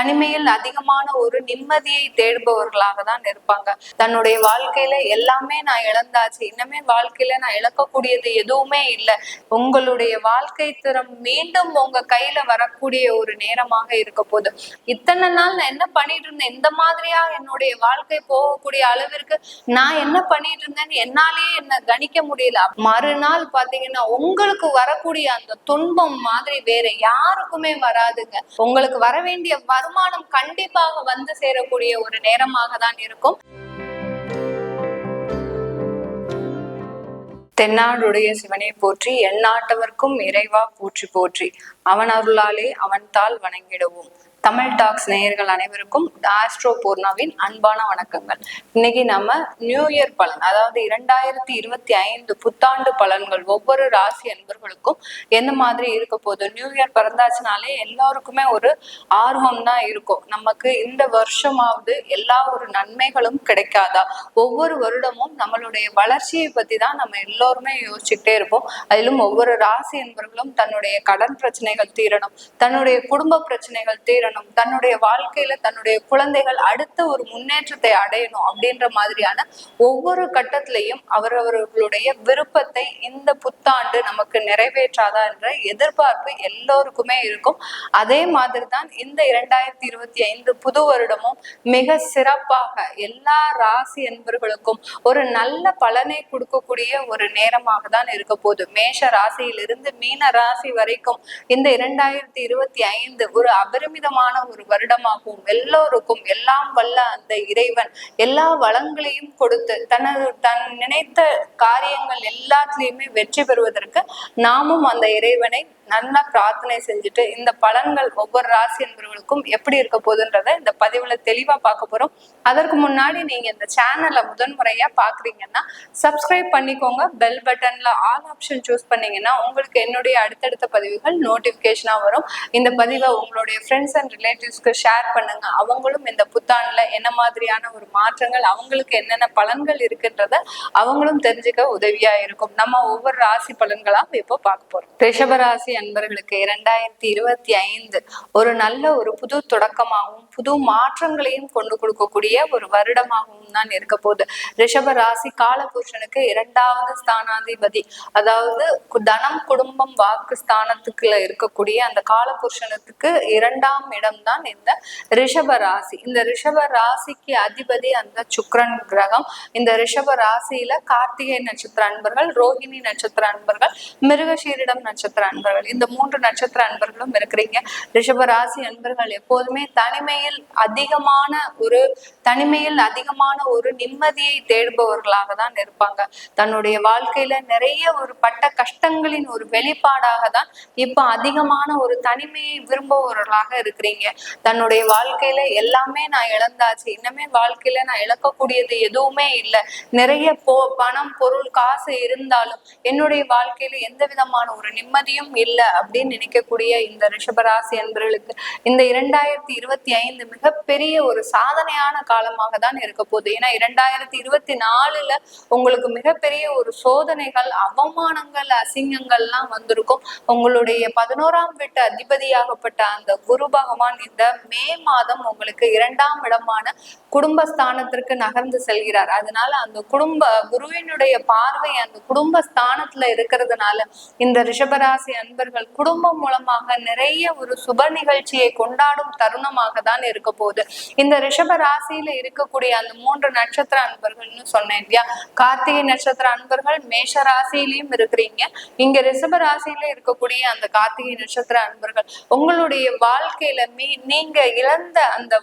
தனிமையில் அதிகமான ஒரு நிம்மதியை தேடுபவர்களாக தான் இருப்பாங்க. தன்னுடைய வாழ்க்கையில எல்லாமே நான் இழந்தாச்சு இன்னமே வாழ்க்கையில நான் இழக்கக்கூடியது எதுவுமே இல்லை. உங்களுடைய வாழ்க்கை திறம் மீண்டும் உங்க கையில வரக்கூடிய ஒரு நேரமாக இருக்க போகுது. இத்தனை நாள் நான் என்ன பண்ணிட்டு இருந்தேன்? இந்த மாதிரியா என்னுடைய வாழ்க்கை போகக்கூடிய அளவிற்கு நான் என்ன பண்ணிட்டு இருந்தேன்னு என்னாலேயே என்ன கணிக்க முடியல. மறுநாள் பாத்தீங்கன்னா உங்களுக்கு வரக்கூடிய அந்த துன்பம் மாதிரி வேற யாருக்குமே வராதுங்க. உங்களுக்கு வர வேண்டிய வருமானம் கண்டிப்பாக வந்து சேரக்கூடிய ஒரு நேரமாக தான் இருக்கும். தென்னாடுடைய சிவனை போற்றி எந்நாட்டவர்க்கும் இறைவா போற்றி போற்றி. அவன் அருளாலே அவன் தாள் வணங்கிடுவோம். தமிழ் டாக்ஸ் நேயர்கள் அனைவருக்கும் ஆஸ்ட்ரோ பூர்ணாவின் அன்பான வணக்கங்கள். இன்னைக்கு நம்ம நியூ இயர் பலன் அதாவது இரண்டாயிரத்தி இருபத்தி ஐந்து புத்தாண்டு பலன்கள் ஒவ்வொரு ராசி அன்பர்களுக்கும் எந்த மாதிரி இருக்க போகுது? நியூ இயர் பிறந்தாச்சுனாலே எல்லாருக்குமே ஒரு ஆர்வம் தான் இருக்கும். நமக்கு இந்த வருஷமாவது எல்லா ஒரு நன்மைகளும் கிடைக்காதா? ஒவ்வொரு வருடமும் நம்மளுடைய வளர்ச்சியை பத்தி தான் நம்ம எல்லோருமே யோசிச்சுட்டே இருப்போம். அதிலும் ஒவ்வொரு ராசி என்பவர்களும் தன்னுடைய கடன் பிரச்சனைகள் தீரணும் தன்னுடைய குடும்ப பிரச்சனைகள் தீரணும் தன்னுடைய வாழ்க்கையில தன்னுடைய குழந்தைகள் அடுத்த ஒரு முன்னேற்றத்தை அடையணும் அப்படின்ற மாதிரியான ஒவ்வொரு கட்டத்திலையும் அவரவர்களுடைய விருப்பத்தை இந்த புத்தாண்டு நமக்கு நிறைவேற்றாதா என்ற எதிர்பார்ப்பு எல்லோருக்குமே இருக்கும். அதே மாதிரி தான் இந்த இரண்டாயிரத்தி இருபத்தி ஐந்து புது வருடமும் மிக சிறப்பாக எல்லா ராசி என்பவர்களுக்கும் ஒரு நல்ல பலனை கொடுக்கக்கூடிய ஒரு நேரமாக தான் இருக்க போகுது. மேஷ ராசியிலிருந்து மீன ராசி வரைக்கும் இந்த இரண்டாயிரத்தி இருபத்தி ஐந்து ஒரு அபரிமிதமான ஒரு வருடமாகவும் எல்லோருக்கும் எல்லாம் வல்ல அந்த இறைவன் எல்லா வளங்களையும் கொடுத்து தனது தன் நினைத்த காரியங்கள் எல்லாத்திலையுமே வெற்றி பெறுவதற்கு நாமும் அந்த இறைவனை நல்லா பிரார்த்தனை செஞ்சுட்டு இந்த பலன்கள் ஒவ்வொரு ராசி என்பவர்களுக்கும் எப்படி இருக்க போகுதுன்றத இந்த பதிவுல தெளிவா பார்க்க போறோம். அதற்கு முன்னாடி நீங்க இந்த சேனலை முதன்முறையா பாக்குறீங்கன்னா சப்ஸ்கிரைப் பண்ணிக்கோங்க. பெல் பட்டன்ல ஆல் ஆப்ஷன் சூஸ் பண்ணீங்கன்னா உங்களுக்கு என்னுடைய அடுத்தடுத்த பதிவுகள் நோட்டிபிகேஷனா வரும். இந்த பதிவை உங்களுடைய ஃப்ரெண்ட்ஸ் அண்ட் ரிலேட்டிவ்ஸ்க்கு ஷேர் பண்ணுங்க. அவங்களும் இந்த புத்தாண்டுல என்ன மாதிரியான ஒரு மாற்றங்கள் அவங்களுக்கு என்னென்ன பலன்கள் இருக்குன்றத அவங்களும் தெரிஞ்சுக்க உதவியா இருக்கும். நம்ம ஒவ்வொரு ராசி பலன்களா இப்போ பார்க்க போறோம். ரிஷபராசி அன்பர்களுக்கு இரண்டாயிரத்தி இருபத்தி ஐந்து ஒரு நல்ல ஒரு புது தொடக்கமாகவும் புது மாற்றங்களையும் கொண்டு கொடுக்கக்கூடிய ஒரு வருடமாகவும் தான் இருக்க போகுது. ரிஷப ராசி காலபுருஷனுக்கு இரண்டாவது ஸ்தானாதிபதி. அதாவது தனம் குடும்பம் வாக்கு ஸ்தானத்துக்குள்ள இருக்கக்கூடிய அந்த காலபுருஷனுக்கு இரண்டாம் இடம் தான் இந்த ரிஷப ராசி. இந்த ரிஷப ராசிக்கு அதிபதி அந்த சுக்ரன் கிரகம். இந்த ரிஷப ராசியில கார்த்திகை நட்சத்திர அன்பர்கள் ரோஹிணி நட்சத்திர அன்பர்கள் மிருகஷீரிடம் நட்சத்திர அன்பர்கள். இந்த மூன்று நட்சத்திர அன்பர்களும் இருக்கிறீங்க. ரிஷப ராசி அன்பர்கள் எப்போதுமே தனிமையில் அதிகமான ஒரு தனிமையில் அதிகமான ஒரு நிம்மதியை தேடுபவர்களாக தான் இருப்பாங்க. தன்னுடைய வாழ்க்கையில நிறைய ஒரு பட்ட கஷ்டங்களின் ஒரு வெளிப்பாடாக தான் இப்ப அதிகமான ஒரு தனிமையை விரும்புபவர்களாக இருக்கிறீங்க. தன்னுடைய வாழ்க்கையில எல்லாமே நான் இழந்தாச்சு இன்னமே வாழ்க்கையில நான் இழக்கக்கூடியது எதுவுமே இல்லை. நிறைய போ பணம் பொருள் காசு இருந்தாலும் என்னுடைய வாழ்க்கையில எந்த விதமான ஒரு நிம்மதியும் இல்லை அப்படின்னு நினைக்கக்கூடிய இந்த ரிஷபராசி என்பவர்களுக்கு இந்த இரண்டாயிரத்தி இருபத்தி ஐந்து மிகப்பெரிய ஒரு சாதனையான காலமாக தான் இருக்க போகுது. ஏன்னா இரண்டாயிரத்தி இருபத்தி நாலுல உங்களுக்கு மிகப்பெரிய ஒரு சோதனைகள் அவமானங்கள் அசிங்கங்கள்லாம் வந்திருக்கும். உங்களுடைய பதினோராம் வீட்டு அதிபதியாகப்பட்ட அந்த குரு பகவான் இந்த மே மாதம் உங்களுக்கு இரண்டாம் இடமான குடும்பஸ்தானத்திற்கு நகர்ந்து செல்கிறார். அதனால அந்த குடும்ப குருவினுடைய பார்வை அந்த குடும்ப ஸ்தானத்துல இருக்கிறதுனால இந்த ரிஷபராசி அன்பர்கள் குடும்பம் மூலமாக நிறைய ஒரு சுப நிகழ்ச்சியை கொண்டாடும் தருணமாக தான் இருக்க போகுது. இந்த ரிஷப ராசியில இருக்கக்கூடிய அந்த மூன்று நட்சத்திர அன்பர்கள்னு சொன்னேன் இல்லையா? கார்த்திகை நட்சத்திர அன்பர்கள் மேஷ ராசியிலையும் இருக்கிறீங்க. இங்க ரிஷப ராசியில இருக்கக்கூடிய அந்த கார்த்திகை நட்சத்திர அன்பர்கள் உங்களுடைய வாழ்க்கையில மீ நீங்க இழந்த அந்த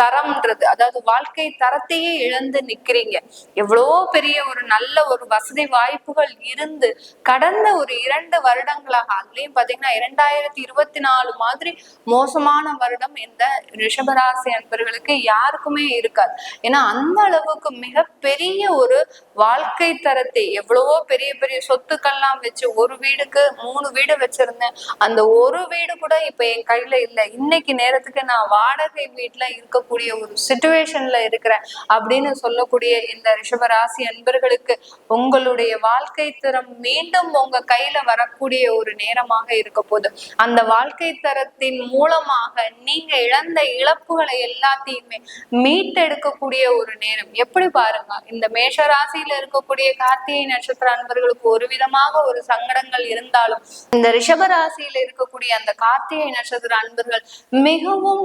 தரம்ன்றது. அதாவது வாழ்க்கை தரத்தையே இழந்து நிக்கிறீங்க. எவ்வளோ பெரிய ஒரு நல்ல ஒரு வசதி வாய்ப்புகள் இருந்து கடந்த ஒரு இரண்டு வருடங்களாக அதுலயும் பாத்தீங்கன்னா இரண்டாயிரத்தி இருபத்தி நாலு மாதிரி மோசமான வருடம் இந்த ரிஷபராசி அன்பர்களுக்கு யாருக்குமே இருக்காது. ஏன்னா அந்த அளவுக்கு மிகப்பெரிய ஒரு வாழ்க்கை தரத்தை எவ்வளவோ பெரிய பெரிய சொத்துக்கள்லாம் வச்சு ஒரு வீடுக்கு மூணு வீடு வச்சிருந்தேன். அந்த ஒரு வீடு கூட இப்ப என் கையில இல்லை. இன்னைக்கு நேரத்துக்கு நான் வாடகை வீட்டுல இருக்கக்கூடிய ஒரு சுச்சுவேஷன்ல இருக்கிறேன் அப்படின்னு சொல்லக்கூடிய இந்த ரிஷபராசி அன்பர்களுக்கு உங்களுடைய வாழ்க்கை தரம் மீண்டும் உங்க கையில வரக்கூடிய ஒரு நேரமாக இருக்க போது அந்த வாழ்க்கை தரத்தின் மூலமாக நீங்க இழந்த இழப்புகளை எல்லாத்தையுமே மீட்டெடுக்கக்கூடிய ஒரு நேரம். எப்படி பாருங்க இந்த மேஷ ராசியில இருக்கக்கூடிய கார்த்திகை நட்சத்திர அன்பர்களுக்கு ஒரு விதமாக ஒரு சங்கடங்கள் இருந்தாலும் இந்த ரிஷப ராசியில இருக்கக்கூடிய அந்த கார்த்திகை நட்சத்திர அன்பர்கள் மிகவும்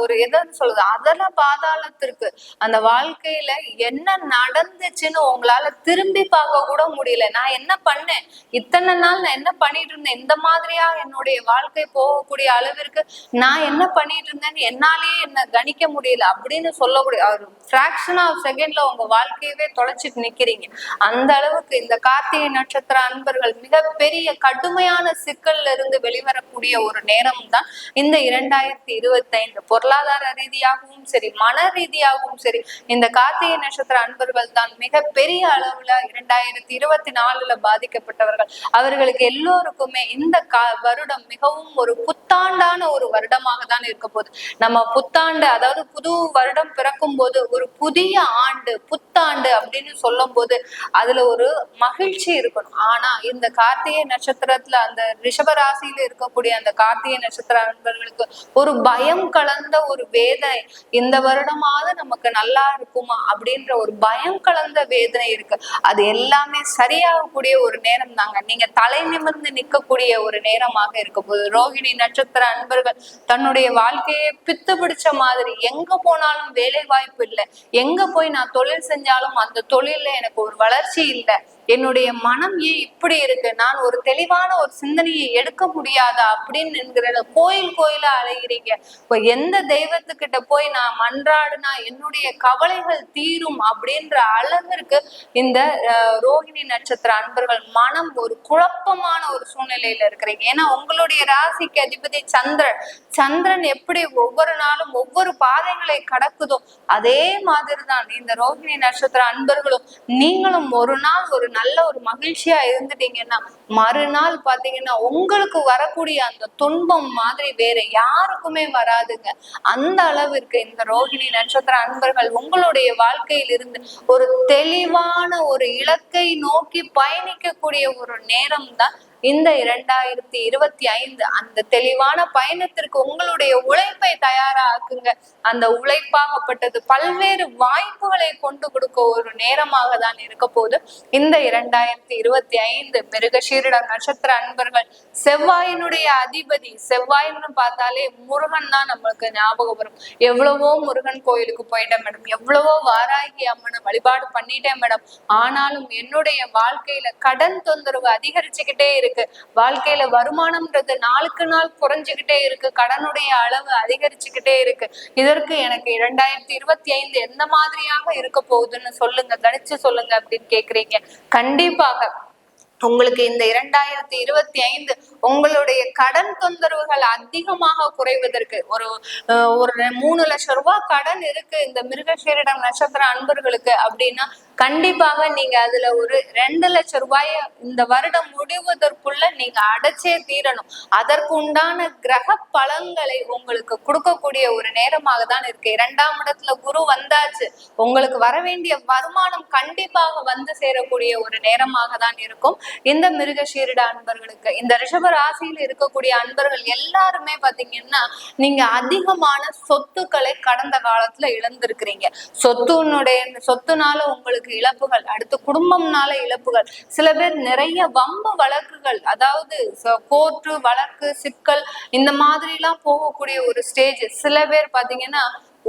ஒரு எத எதாவது சொல்லுது அதல பாதாளத்திற்கு? அந்த வாழ்க்கையில என்ன நடந்துச்சுன்னு உங்களால திரும்பி பார்க்க கூட முடியல. நான் என்ன பண்ணேன்? இத்தனை நாள் நான் என்ன பண்ணிட்டு இருந்தேன்? இந்த மாதிரியா என்னுடைய வாழ்க்கை போகக்கூடிய அளவிற்கு நான் என்ன பண்ணிட்டு இருந்தேன்னு என்னாலேயே என்ன கணிக்க முடியல அப்படின்னு சொல்லக்கூடிய ஒரு ஃபிராக்ஷன் ஆஃப் செகண்ட்ல உங்க வாழ்க்கையவே தொலைச்சிட்டு நிக்கிறீங்க. அந்த அளவுக்கு இந்த கார்த்திகை நட்சத்திர அன்பர்கள் மிகப்பெரிய கடுமையான சிக்கல்ல இருந்து வெளிவரக்கூடிய ஒரு நேரம் தான் இந்த இரண்டாயிரத்தி இருபத்தி ஐந்து பொருளாதார ரீதியாகவும் சரி மன ரீதியாகவும் சரி இந்த கார்த்திகை நட்சத்திர அன்பர்கள் தான் மிகப்பெரிய அளவுல இரண்டாயிரத்தி இருபத்தி நாலுல பாதிக்கப்பட்டவர்கள். அவர்களுக்கு எல்லோருக்குமே இந்த கா வருடம் மிகவும் ஒரு புத்தாண்டான ஒரு வருடமாக தான் இருக்க போகுது. நம்ம புத்தாண்டு அதாவது புது வருடம் பிறக்கும் போது ஒரு புதிய ஆண்டு புத்தாண்டு அப்படின்னு சொல்லும் போது அதுல ஒரு மகிழ்ச்சி இருக்கணும். ஆனா இந்த கார்த்திகை நட்சத்திரத்துல அந்த ரிஷபராசியில இருக்கக்கூடிய அந்த கார்த்திகை நட்சத்திர அன்பர்களுக்கு ஒரு பயம் கலந்த ஒரு வேதனை. இந்த வருடமாவது நமக்கு நல்லா இருக்குமா? அப்படின்ற ஒரு பயம் கலந்த வேதனை இருக்கு. அது எல்லாமே சரியாகக்கூடிய ஒரு நேரம் தாங்க. நீங்க தலை நிமிர்ந்து நிற்கக்கூடிய ஒரு நேரமாக இருக்க போகுது ரோகிணி நட்சத்திர அன்பர்கள் தன்னுடைய வாழ்க்கையை பித்து பிடிச்ச மாதிரி எங்க போனாலும் வேலை வாய்ப்பு இல்லை. எங்க போய் நான் தொழில் செஞ்சாலும் அந்த தொழில்ல எனக்கு ஒரு வளர்ச்சி இல்லை. என்னுடைய மனம் ஏன் இப்படி இருக்கு? நான் ஒரு தெளிவான ஒரு சிந்தனையை எடுக்க முடியாதா அப்படின்னு என்கிற கோயில் கோயிலா அலைகிறீங்க இப்ப எந்த தெய்வத்துக்கிட்ட போய் நான் மன்றாடுனா என்னுடைய கவலைகள் தீரும் அப்படின்ற அளவிற்கு இந்த ரோஹிணி ரோகிணி நட்சத்திர அன்பர்கள் மனம் ஒரு குழப்பமான ஒரு சூழ்நிலையில இருக்கிறீங்க. ஏன்னா உங்களுடைய ராசிக்கு அதிபதி சந்திரன். சந்திரன் எப்படி ஒவ்வொரு நாளும் ஒவ்வொரு பாதைகளை கடக்குதோ அதே மாதிரிதான். இந்த ரோகிணி நட்சத்திர அன்பர்களும் நீங்களும் ஒரு நாள் ஒரு நல்ல ஒரு மகிழ்ச்சியா இருந்துட்டீங்கன்னா மறுநாள் பாத்தீங்கன்னா உங்களுக்கு வரக்கூடிய அந்த துன்பம் மாதிரி வேற யாருக்குமே வராதுங்க. அந்த அளவிற்கு இந்த ரோகிணி நட்சத்திர அன்பர்கள் உங்களுடைய வாழ்க்கையில் இருந்து ஒரு தெளிவான ஒரு இலக்கை நோக்கி பயணிக்கக்கூடிய ஒரு நேரம் தான் இந்த இரண்டாயிரத்தி இருபத்தி ஐந்து அந்த தெளிவான பயணத்திற்கு உங்களுடைய உழைப்பை தயாராக்குங்க. அந்த உழைப்பாகப்பட்டது பல்வேறு வாய்ப்புகளை கொண்டு கொடுக்க ஒரு நேரமாக தான் இருக்க போது இந்த இரண்டாயிரத்தி இருபத்தி ஐந்து மிருகஷீரிடம் நட்சத்திர அன்பர்கள் செவ்வாயினுடைய அதிபதி செவ்வாயின்னு பார்த்தாலே முருகன் தான் நம்மளுக்கு ஞாபகம் வரும். எவ்வளவோ முருகன் கோயிலுக்கு போயிட்டேன் மேடம். எவ்வளவோ வாராகி அம்மனை வழிபாடு பண்ணிட்டேன் மேடம். ஆனாலும் என்னுடைய வாழ்க்கையில கடன் தொந்தரவு அதிகரிச்சுக்கிட்டே இருக்கு. வாழ்க்கையில வருமானம்ன்றது நாளுக்கு நாள் குறைஞ்சுக்கிட்டே இருக்கு. கடனுடைய அளவு அதிகரிச்சுக்கிட்டே இருக்கு. இதற்கு எனக்கு இரண்டாயிரத்தி இருபத்தி ஐந்து எந்த மாதிரியாக இருக்க போகுதுன்னு சொல்லுங்க. கணிச்சு சொல்லுங்க அப்படின்னு கேக்குறீங்க. கண்டிப்பாக உங்களுக்கு இந்த இரண்டாயிரத்தி இருபத்தி ஐந்து உங்களுடைய கடன் தொந்தரவுகள் அதிகமாக குறைவதற்கு ஒரு ஒரு மூணு லட்சம் ரூபாய் கடன் இருக்கு. இந்த மிருகசீரிடம் நட்சத்திர அன்பர்களுக்கு அப்படின்னா கண்டிப்பாக நீங்க அதுல ஒரு ரெண்டு லட்சம் ரூபாய இந்த வருடம் முடிவதற்குள்ள நீங்க அடைச்சே தீரணும். அதற்கு உண்டான கிரக பலன்களை உங்களுக்கு கொடுக்கக்கூடிய ஒரு நேரமாக தான் இருக்கு. இரண்டாம் இடத்துல குரு வந்தாச்சு. உங்களுக்கு வர வேண்டிய வருமானம் கண்டிப்பாக வந்து சேரக்கூடிய ஒரு நேரமாக தான் இருக்கும். இந்த மிருக சீரிட அன்பர்களுக்கு இந்த ரிஷப ராசியில் இருக்கக்கூடிய அன்பர்கள் எல்லாருமே பாத்தீங்கன்னா நீங்க அதிகமான சொத்துக்களை கடந்த காலத்துல இழந்திருக்கிறீங்க. சொத்துனுடைய சொத்துனால உங்களுக்கு இழப்புகள் அடுத்து குடும்பம்னால இழப்புகள். சில பேர் நிறைய வம்பு வழக்குகள் அதாவது கோர்ட்டு வழக்கு சிக்கல் இந்த மாதிரி எல்லாம் போகக்கூடிய ஒரு ஸ்டேஜ் சில பேர் பாத்தீங்கன்னா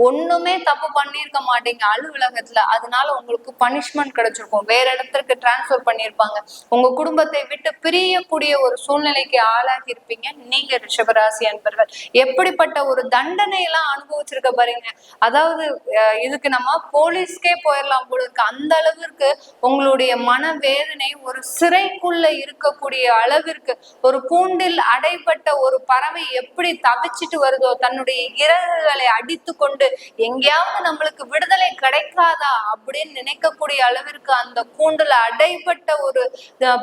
ஒண்ணுமே தப்பு பண்ணியிருக்க மாட்டீங்க அலுவலகத்துல. அதனால உங்களுக்கு பனிஷ்மெண்ட் கிடைச்சிருக்கும். வேற இடத்திற்கு டிரான்ஸ்ஃபர் பண்ணியிருப்பாங்க. உங்க குடும்பத்தை விட்டு பிரியக்கூடிய ஒரு சூழ்நிலைக்கு ஆளாகி இருப்பீங்க. நீங்க ரிஷபராசி அன்பர்கள். எப்படிப்பட்ட ஒரு தண்டனை எல்லாம் அனுபவிச்சிருக்க பாருங்க அதாவது இதுக்கு நம்ம போலீஸ்க்கே போயிடலாம் போல இருக்கு. அந்த அளவிற்கு உங்களுடைய மனவேதனை ஒரு சிறைக்குள்ள இருக்கக்கூடிய அளவிற்கு ஒரு கூண்டில் அடைப்பட்ட ஒரு பறவை எப்படி தவிச்சிட்டு வருதோ தன்னுடைய இறகுகளை அடித்து கொண்டு எங்கேயாவது நம்மளுக்கு விடுதலை கிடைக்காதா அப்படின்னு நினைக்கக்கூடிய அளவிற்கு அந்த கூண்டுல அடைபட்ட ஒரு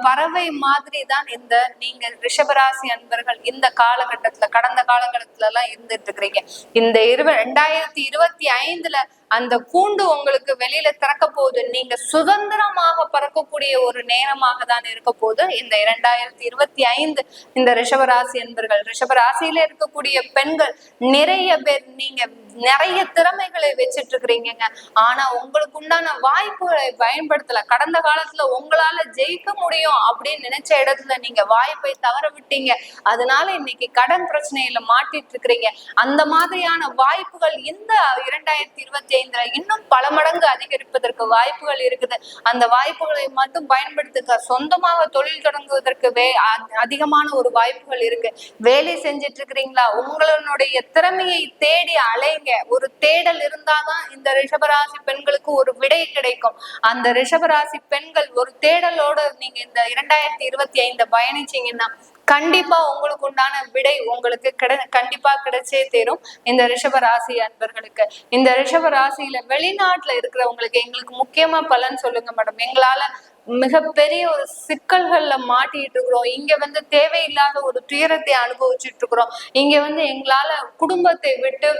பறவை மாதிரி தான் இந்த நீங்க ரிஷபராசி அன்பர்கள் இந்த காலகட்டத்துல கடந்த காலகட்டத்துல எல்லாம் இருந்துட்டு இருக்கிறீங்க. இந்த இருவ ரெண்டாயிரத்தி இருபத்தி ஐந்துல அந்த கூண்டு உங்களுக்கு வெளியில திறக்க போகுது. நீங்க சுதந்திரமாக பறக்கக்கூடிய ஒரு நேரமாக தான் இருக்க போது இந்த இரண்டாயிரத்தி இருபத்தி ஐந்து இந்த ரிஷபராசி என்பர்கள் ரிஷபராசியில இருக்கக்கூடிய பெண்கள் நிறைய பேர் நீங்க நிறைய திறமைகளை வச்சிட்டு இருக்கிறீங்க ஆனா உங்களுக்கு உண்டான வாய்ப்புகளை பயன்படுத்தல. கடந்த காலத்துல உங்களால ஜெயிக்க முடியும் அப்படின்னு நினைச்ச இடத்துல நீங்க வாய்ப்பை தவற விட்டீங்க அதனால இன்னைக்கு கடன் பிரச்சனையில மாட்டிட்டு இருக்கிறீங்க அந்த மாதிரியான வாய்ப்புகள் இந்த இரண்டாயிரத்தி இருபத்தி ஐந்துல இன்னும் பல மடங்கு அதிகரிப்பதற்கு வாய்ப்புகள் இருக்குது. அந்த வாய்ப்புகளை மட்டும் பயன்படுத்துக்க சொந்தமாக தொழில் தொடங்குவதற்கு வே அ- அதிகமான ஒரு வாய்ப்புகள் இருக்கு. வேலை செஞ்சிட்டு இருக்கிறீங்களா உங்களுடைய திறமையை தேடி அலைங்க ஒரு தேடல் இருந்தாதான் இந்த ரிஷபராசி பெண்களுக்கு ஒரு விடை கிடைக்கும். அந்த ரிஷபராசி பெண்கள் ஒரு தேடலோட நீங்க இந்த இரண்டாயிரத்தி இருபத்தி ஐந்து பயணிச்சீங்கன்னா கண்டிப்பா உங்களுக்கு உண்டான விடை உங்களுக்கு கிடை கண்டிப்பா கிடைச்சே தேரும். இந்த ரிஷப ராசி அன்பர்களுக்கு. இந்த ரிஷப ராசியில வெளிநாட்டுல இருக்கிறவங்களுக்கு எங்களுக்கு முக்கியமா பலன் சொல்லுங்க மேடம். எங்களால மிகப்பெரிய ஒரு சிக்கல்கள்ல மாட்டிட்டு இருக்கிறோம். இங்க வந்து தேவையில்லாத ஒரு துயரத்தை அனுபவிச்சுட்டு இருக்கிறோம். இங்க வந்து எங்களால குடும்பத்தை விட்டு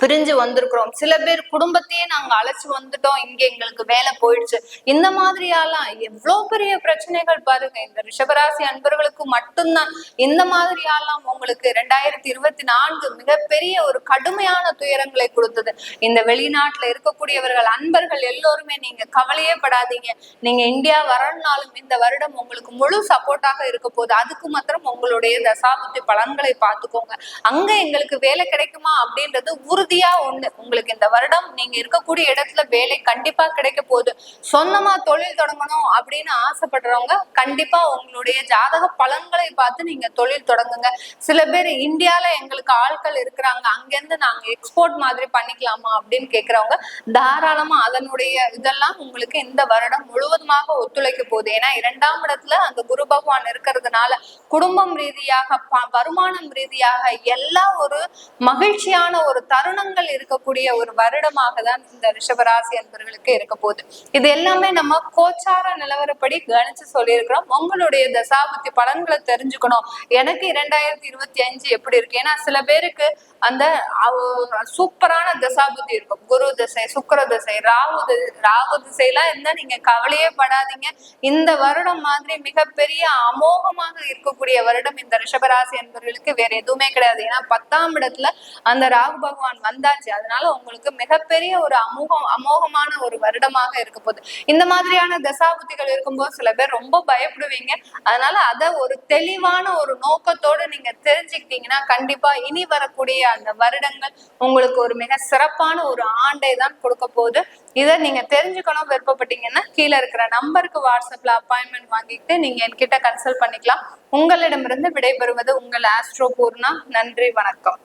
பிரிஞ்சு வந்திருக்கிறோம். சில பேர் குடும்பத்தையே நாங்க அழைச்சு வந்துட்டோம். இங்க எங்களுக்கு வேலை போயிடுச்சு. இந்த மாதிரியாலாம் எவ்வளவு பெரிய பிரச்சனைகள் பாருங்க. இந்த ரிஷபராசி அன்பர்களுக்கு மட்டும்தான். இந்த மாதிரியாலாம் உங்களுக்கு ரெண்டாயிரத்தி இருபத்தி நான்கு மிகப்பெரிய ஒரு கடுமையான துயரங்களை கொடுத்தது. இந்த வெளிநாட்டுல இருக்கக்கூடியவர்கள் அன்பர்கள் எல்லோருமே நீங்க கவலையே படாதீங்க. நீங்க இந்தியா வரணும்னாலும் இந்த வருடம் உங்களுக்கு முழு சப்போர்ட்டாக இருக்க போகுது. அதுக்கு மாத்திரம் உங்களுடைய தசாபுத்தி பலன்களை பார்த்துக்கோங்க. அங்க எங்களுக்கு வேலை கிடைக்குமா அப்படின்றது உறுதியா ஒண்ணு உங்களுக்கு இந்த வருடம் நீங்க இருக்கக்கூடிய இடத்துல வேலை கண்டிப்பா கிடைக்க போகுது. சொந்தமா தொழில் தொடங்கணும் அப்படின்னு ஆசைப்படுறவங்க கண்டிப்பா உங்களுடைய ஜாதக பலன்களை பார்த்து நீங்க தொழில் தொடங்குங்க. சில பேர் இந்தியால எங்களுக்கு ஆட்கள் இருக்கிறாங்க. அங்கிருந்து நாங்க எக்ஸ்போர்ட் மாதிரி பண்ணிக்கலாமா அப்படின்னு கேக்குறவங்க தாராளமா அதனுடைய இதெல்லாம் உங்களுக்கு இந்த வருடம் முழுவதுமாக ஒத்துழைக்க போகுது. ஏன்னா இரண்டாம் இடத்துல அந்த குரு பகவான் இருக்கிறதுனால குடும்பம் ரீதியாக ப- வருமானம் ரீதியாக எல்லா ஒரு மகிழ்ச்சியான ஒரு தருணங்கள் இருக்கக்கூடிய ஒரு வருடமாக தான் இந்த ரிஷபராசி அன்பர்களுக்கு இருக்க போகுது. இது எல்லாமே நம்ம கோச்சார நிலவரப்படி கணிச்சு சொல்லியிருக்கிறோம். உங்களுடைய தசாபுத்தி பலன்களை தெரிஞ்சுக்கணும். எனக்கு இரண்டாயிரத்தி இருபத்தி அஞ்சு எப்படி இருக்கு? ஏன்னா சில பேருக்கு அந்த சூப்பரான தசாபுத்தி இருக்கும். குரு திசை சுக்கர திசை ராகு தி- ராகு திசையெல்லாம் இருந்தா நீங்க கவலையே படாதீங்க. இந்த வருடம் மாதிரி மிகப்பெரிய அமோகமாக இருக்கக்கூடிய வருடம் இந்த ரிஷபராசி என்பவர்களுக்கு வேற எதுவுமே கிடையாது. ஏன்னா பத்தாம் இடத்துல அந்த ராகு பகவான் வந்தாச்சு. அதனால உங்களுக்கு மிகப்பெரிய ஒரு அமோகம் அமோகமான ஒரு வருடமாக இருக்க போகுது இந்த மாதிரியான தசாபுத்திகள் இருக்கும்போது சில பேர் ரொம்ப பயப்படுவீங்க. அதனால அத ஒரு தெளிவான ஒரு நோக்கத்தோட நீங்க தெரிஞ்சுக்கிட்டீங்கன்னா கண்டிப்பா இனி வரக்கூடிய அந்த வருடங்கள் உங்களுக்கு ஒரு மிக சிறப்பான ஒரு ஆண்டை தான் கொடுக்க போகுது. இதை நீங்க தெரிஞ்சுக்கணும் விருப்பப்பட்டீங்கன்னா கீழே இருக்கிற நம்பருக்கு வாட்ஸ்அப்ல அப்பாயின்மெண்ட் வாங்கிட்டு நீங்க என்கிட்ட கன்சல்ட் பண்ணிக்கலாம். உங்களிடமிருந்து விடைபெறுவது உங்கள் ஆஸ்ட்ரோ பூர்ணா. நன்றி வணக்கம்.